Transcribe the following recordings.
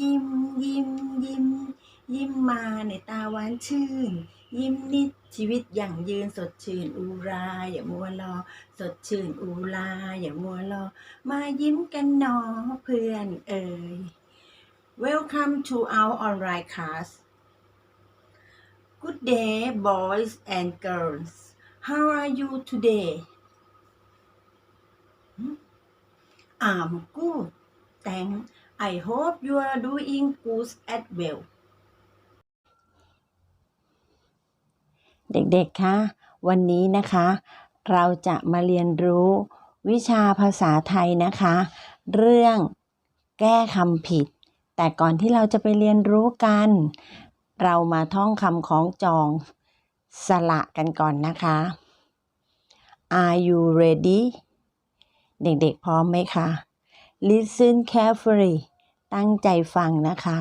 ยิ้มยิ้มยิ้ม ยิ้มมาในตาหวานชื่น ยิ้มนิดชีวิตอย่างยืนสดชื่นอุรา อย่ามัวรอ สดชื่นอุรา อย่ามัวรอ มายิ้มกันหนอเพื่อนเอ่ย Welcome to our online class Good day boys and girls How are you today I'm good thanks I hope you are doing good as well เด็กๆ คะ วันนี้นะคะ เราจะมาเรียนรู้วิชาภาษาไทยนะคะ เรื่องแก้คำผิด แต่ก่อนที่เราจะไปเรียนรู้กัน เรามาท่องคำของจองสละกันก่อนนะคะ Are you ready เด็กๆ พร้อมไหมคะ Listen carefully ตั้งใจฟังนะคะ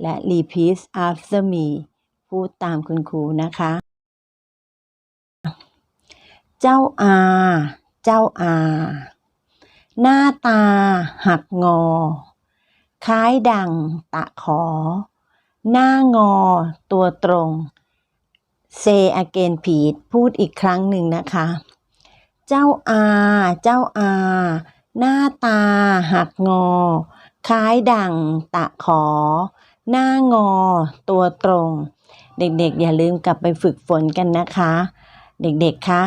และ repeat after me พูดตามคุณครูนะคะ เจ้าอา เจ้าอา หน้าตาหักงอ คล้ายดังตะขอ หน้างอตัวตรง say again please พูดอีกครั้งหนึ่งนะคะ เจ้าอา เจ้าอา หน้าตาหักงอ คล้ายดังตะขอ หน้างอ ตัวตรง เด็กๆ อย่าลืมกลับไปฝึกฝนกันนะคะ เด็กๆ คะ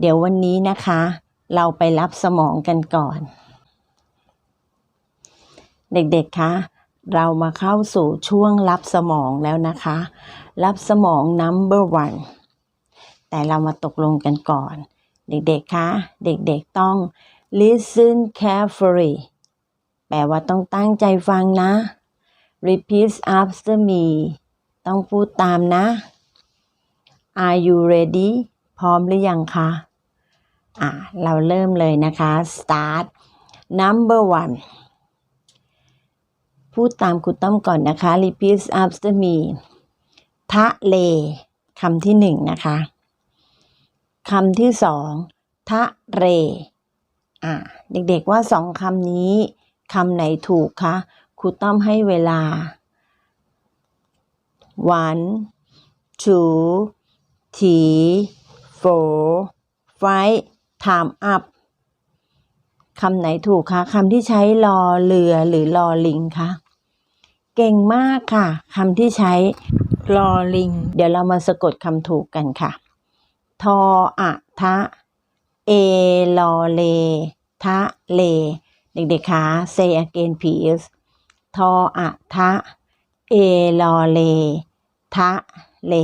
เดี๋ยววันนี้นะคะ เราไปรับสมองกันก่อน เด็กๆ คะเรามาเข้าสู่ช่วงรับสมองแล้วนะคะ รับสมอง number one แต่เรามาตกลงกันก่อน เด็กๆ คะ เด็กๆ ต้อง listen carefully แปลว่าต้องตั้งใจฟังนะ repeat after me ต้องพูดตามนะ Are you ready พร้อมหรือยังคะ อะ เราเริ่มเลยนะคะ start number one พูดตามครูต้อมก่อนนะคะ repeat after me ทะเลคำที่หนึ่งนะคะคำที่สองทะเร อะเด็กๆว่าสองคำนี้คำไหนถูกคะครูต้อมให้เวลา one two three four five time up คำไหนถูกคะคำที่ใช้รอเรือหรือรอลิงคะเก่งมากค่ะคำที่ใช้รอลิง เดี๋ยวเรามาสะกดคำถูกกันค่ะ ทออะทะ เอลอเล ทะเล เด็กๆคะ say again please ทออะทะ เอลอเล ทะเล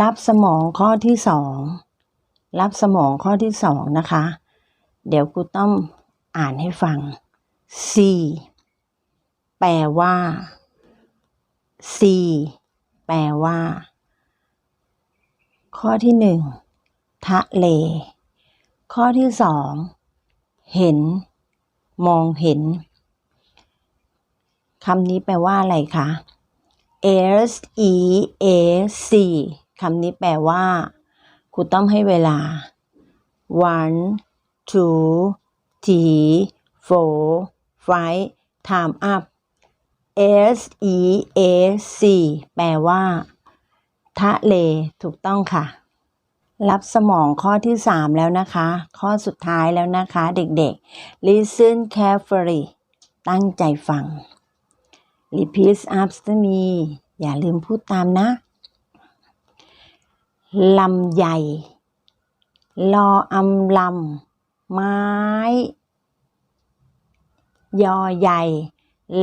รับสมองข้อที่สอง รับสมองข้อที่สองนะคะ เดี๋ยวครูต้องอ่านให้ฟัง C แปลว่า C แปลว่า ข้อที่หนึ่ง ทะเล ข้อที่สองเห็น มองเห็นคำนี้แปลว่าอะไรคะ S E A C คำนี้แปลว่า ครูต้องให้เวลา one two three four five time up S E A C แปลว่า ทะเล ถูกต้องค่ะ รับสมองข้อที่สามแล้วนะคะ ข้อสุดท้ายแล้วนะคะเด็กๆ listen carefully ตั้งใจฟัง repeat after me อย่าลืมพูดตามนะ ลำใหญ่ ลออำลำ ไม้ ยอใหญ่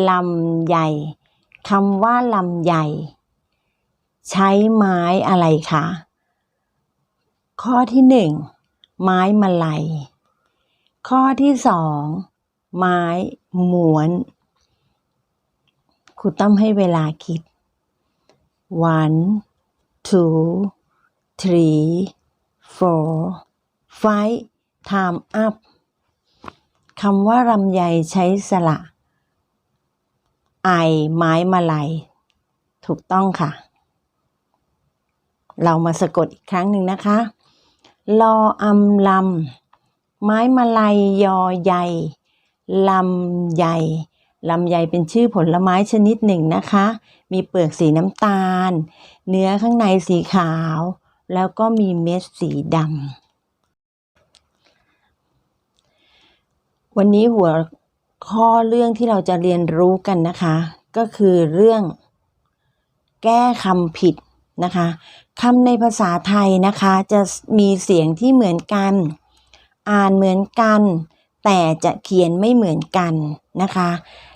ลำใหญ่ คำว่าลำใหญ่ ใช้ไม้อะไรคะ ข้อที่หนึ่งไม้มะไลยข้อที่สองไม้หมวน ครูต้องให้เวลาคิด one two three four five time up คำว่ารำไยใช้สระไอไม้มาลัย ถูกต้องค่ะ เรามาสะกดอีกครั้งหนึ่งนะคะ ลออำลำ ไม้มาลัยยอใหญ่ลำไยลำไยเป็นชื่อผลไม้ชนิดหนึ่งนะคะ มีเปลือกสีน้ำตาล เนื้อข้างในสีขาว แล้วก็มีเม็ดสีดำ วันนี้หัวข้อเรื่องที่เราจะเรียนรู้กันนะคะ ก็คือเรื่องแก้คำผิดนะคะ คำในภาษาไทยนะคะจะมีเสียงที่เหมือนกัน อ่านเหมือนกัน แต่จะเขียนไม่เหมือนกันนะคะ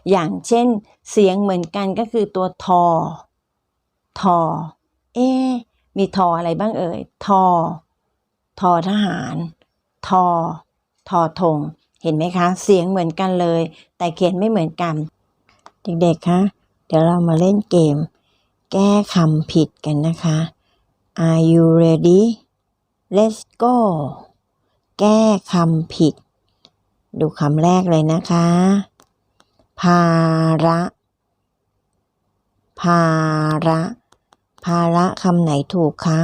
อย่างเช่น เสียงเหมือนกันก็คือตัวทอ ทอ เอ๊มีทออะไรบ้างเอ่ย ทอ ทอทหาร ทอ ทอธง เห็นไหมคะ เสียงเหมือนกันเลย แต่เขียนไม่เหมือนกัน เด็กๆคะ เดี๋ยวเรามาเล่นเกม แก้คำผิดกันนะคะ Are you ready Let's go แก้คำผิด ดูคำแรกเลยนะคะ ภาระ ภาระ ภาระคำไหนถูกคะ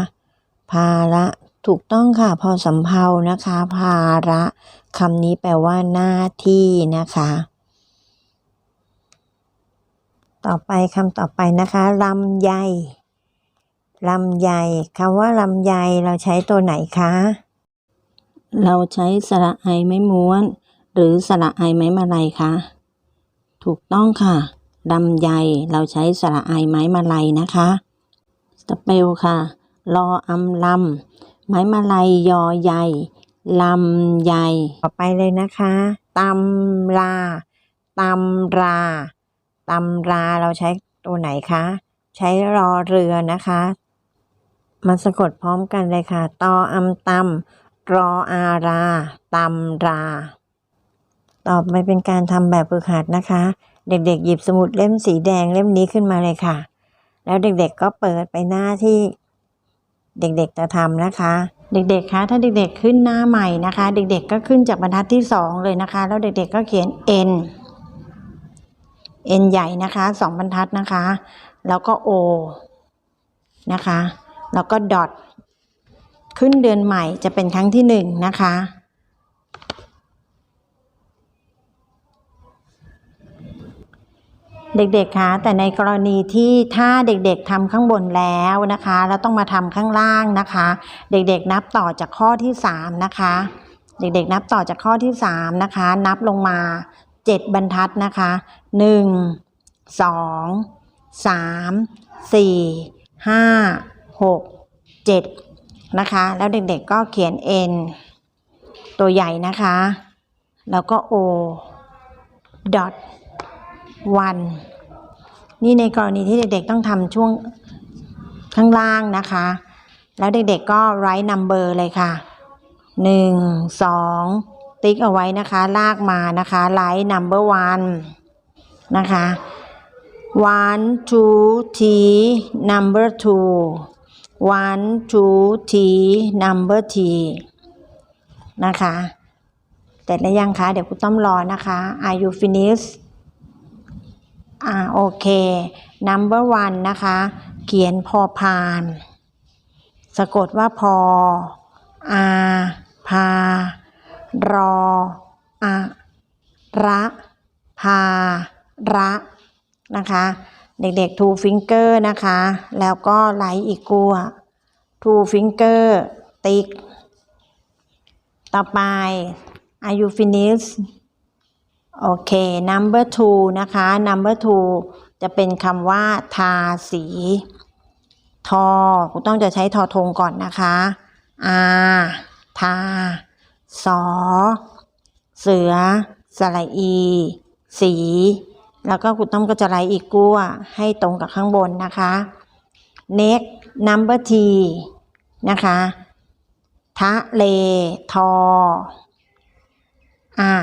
ภาระถูกต้องค่ะ พอสำเพานะคะ ภาระคำนี้แปลว่าหน้าที่นะคะ ต่อไปคำต่อไปนะคะลำไย ลำไยคำว่าลำไยเราใช้ตัวไหนคะ เราใช้สระไอไม้ม้วน หรือสระไอไม้มาลัยคะถูกต้องค่ะลำไยเราใช้สระไอไม้มาลัยนะคะสเปลค่ะรออำลำไม้มาลัยยอใยลำไยต่อไปเลยนะคะตำราตำราตำราเราใช้ตัวไหนคะ ใช้รอเรือนะคะ มาสะกดพร้อมกันเลยค่ะ ตออำตำรออาราตำรา ต่อไปเป็นการทำแบบฝึกหัดนะคะ เด็กๆ หยิบสมุดเล่มสีแดงเล่มนี้ขึ้นมาเลยค่ะ แล้วเด็กๆก็เปิดไปหน้าที่เด็กๆจะทำนะคะ เด็กๆ คะ ถ้าเด็กๆ ขึ้นหน้าใหม่นะคะ เด็กๆ ก็ขึ้นจากบรรทัดที่สองเลยนะคะ แล้วเด็กๆ ก็เขียน n n ใหญ่นะคะสองบรรทัดนะคะ แล้วก็ o นะคะ แล้วก็ dot ขึ้นเดือนใหม่จะเป็นครั้งที่หนึ่งนะคะ เด็กๆคะแต่ในกรณีที่ถ้าเด็กๆทำข้างบนแล้วนะคะ แล้วต้องมาทำข้างล่างนะคะ เด็กๆนับต่อจากข้อที่สามนะคะ เด็กๆนับต่อจากข้อที่สามนะคะ นับลงมาเจ็ดบรรทัดนะคะหนึ่งสองสามสี่ห้า หกเจ็ดนะคะ แล้วเด็กๆก็เขียน n ตัวใหญ่นะคะ แล้วก็ o dot one นี่ในกรณีที่เด็กๆต้องทำช่วงข้างล่างนะคะ แล้วเด็กๆก็ write number เลยค่ะหนึ่งสองติ๊กเอาไว้นะคะ ลากมานะคะ write number one นะคะ one two three number two one two three number three นะคะเสร็จแล้วยังคะ เดี๋ยวคุณต้อมรอนะคะ are you finished อ่าโอเค number one นะคะ เขียนพอพาน สะกดว่าพออาพารออะระพาระนะคะ เด็กๆ two finger นะคะ แล้วก็ไลท์อีกัว two finger ติ๊ก ต่อไป are you finished โอเค number two นะคะ number two จะเป็นคำว่า ทาสี ทอกูต้องจะใช้ทอทงก่อนนะคะอาทา สอ เสือ สระอี สี แล้วก็คุณต้อมก็จะไล่อีกกัวให้ตรงกับข้างบนนะคะ next number t นะคะทะเลทออะ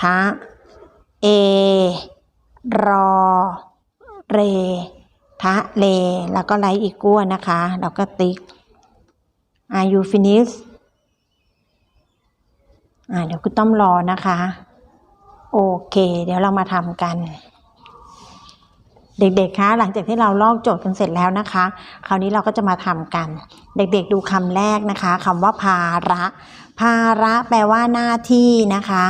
ทะเอ รอ เร ทะเล แล้วก็ไลท์อีกกัวนะคะ แล้วก็ติ๊ก Are you finished อ่าเดี๋ยวคุณต้อมรอนะคะ โอเค เดี๋ยวเรามาทำกัน เด็กๆ คะ หลังจากที่เราลอกโจทย์กันเสร็จแล้วนะคะ คราวนี้เราก็จะมาทำกัน เด็กๆ ดูคำแรกนะคะคำว่าภาระ ภาระแปลว่าหน้าที่นะคะ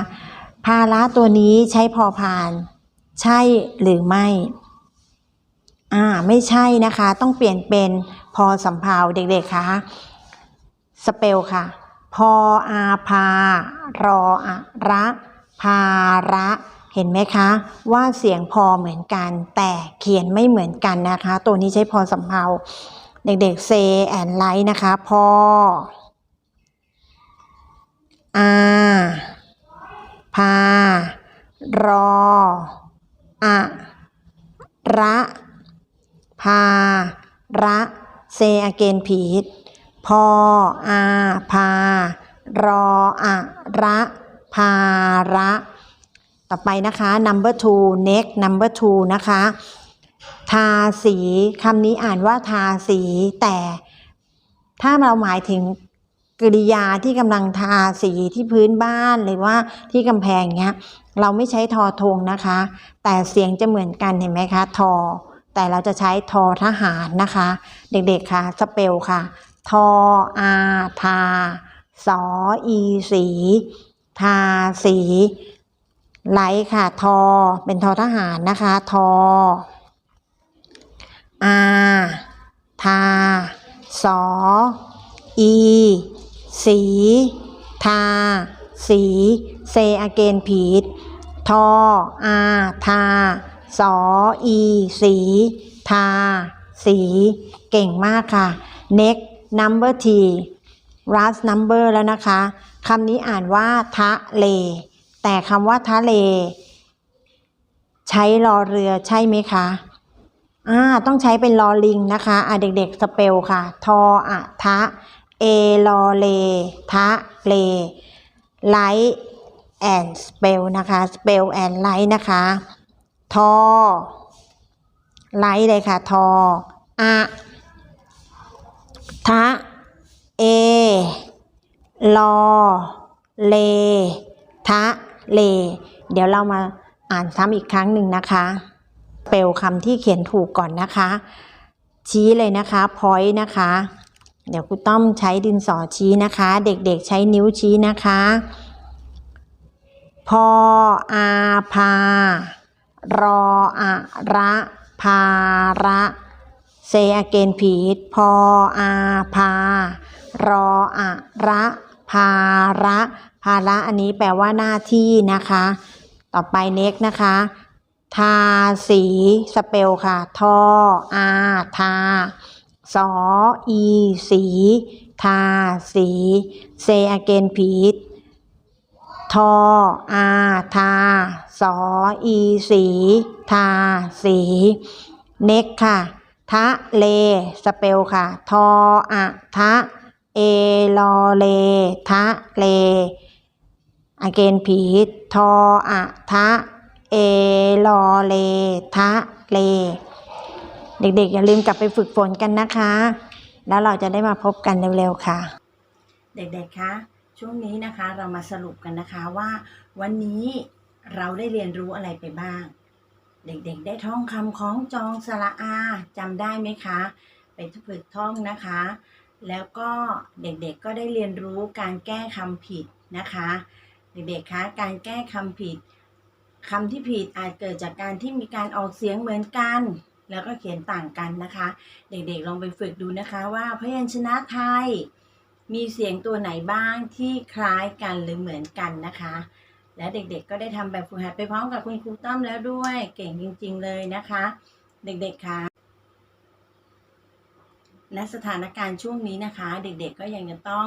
ภาระตัวนี้ใช้พอพาน ใช่หรือไม่อ่าไม่ใช่นะคะ ต้องเปลี่ยนเป็นพอสำเภาเด็กๆ คะสเปลค่ะ พออาพารออะระ พาระเห็นไหมคะว่าเสียงพอเหมือนกัน แต่เขียนไม่เหมือนกันนะคะ ตัวนี้ใช้พอสำเภาเด็กๆเซแอนไลท์นะคะพออาพารออะระพาระเซอเกนพีทพออาพารออะระ พาระ ต่อไปนะคะ number two next number two นะคะ ทาสีคำนี้อ่านว่าทาสี แต่ถ้าเราหมายถึงกริยาที่กำลังทาสีที่พื้นบ้านหรือว่าที่กำแพงเงี้ย เราไม่ใช้ทอทงนะคะ แต่เสียงจะเหมือนกันเห็นไหมคะ ทอ แต่เราจะใช้ทอทหารนะคะ เด็กๆค่ะสเปลค่ะ ทออาทาสออีสี ทาสีไลท์ค่ะ ทอ เป็นทอทหารนะคะ ทออาทา สอ อี สี ทา สีเซอเกนพีททอ อา ทา สอ อี สี ทา สี เก่งมากค่ะ next number T last number แล้วนะคะ คำนี้อ่านว่าทะเล แต่คำว่าทะเล ใช้รอเรือใช่ไหมคะอ่าต้องใช้เป็นลอลิงนะคะอ่าเด็กๆสเปลค่ะ ทออะทะเอลอเลทะเลไลท์แอนสเปลนะคะสเปลแอนไลท์นะคะ ทอไลท์เลยค่ะ ทออะทะเอ ลอ เล ทะ เล เดี๋ยวเรามาอ่านซ้ำอีกครั้งหนึ่งนะคะ เปลคำที่เขียนถูกก่อนนะคะ ชี้เลยนะคะ point นะคะ เดี๋ยวครูต้อมใช้ดินสอชี้นะคะ เด็กๆใช้นิ้วชี้นะคะ พออาพารออะระพาระเซอเกนพีทพออาพารออะระ พาระ ภาระอันนี้แปลว่าหน้าที่นะคะ ต่อไปเน็กนะคะ ทาสีสเปลค่ะ ทออาทา สออีสี ทาสีเซอเกนพีททออาทา สออีสี ทาสี เน็กค่ะ ทะเล สเปลค่ะ ทออะทะ เอลอเล ทะเลอเกนพีทออะทะ เอลอเล ทะเล เด็กๆ อย่าลืมกลับไปฝึกฝนกันนะคะ แล้วเราจะได้มาพบกันเร็วๆ ค่ะ เด็กๆ คะ ช่วงนี้นะคะเรามาสรุปกันนะคะว่า วันนี้เราได้เรียนรู้อะไรไปบ้าง เด็กๆ ได้ท่องคำคล้องจองสระอาจำได้ไหมคะ ไปฝึกท่องนะคะ แล้วก็เด็กๆก็ได้เรียนรู้การแก้คำผิดนะคะ เด็กๆคะการแก้คำผิดคำที่ผิดอาจเกิดจากการที่มีการออกเสียงเหมือนกัน แล้วก็เขียนต่างกันนะคะ เด็กๆลองไปฝึกดูนะคะว่าพยัญชนะไทย มีเสียงตัวไหนบ้างที่คล้ายกันหรือเหมือนกันนะคะ และเด็กๆก็ได้ทำแบบฝึกหัดไปพร้อมกับคุณครูต้อมแล้วด้วย เก่งจริง ๆ เลยนะคะ เด็กๆคะ ณสถานการณ์ช่วงนี้นะคะ เด็กๆก็ยังจะต้อง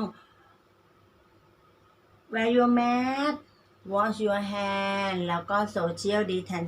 wear your mask wash your hand แล้วก็ social distance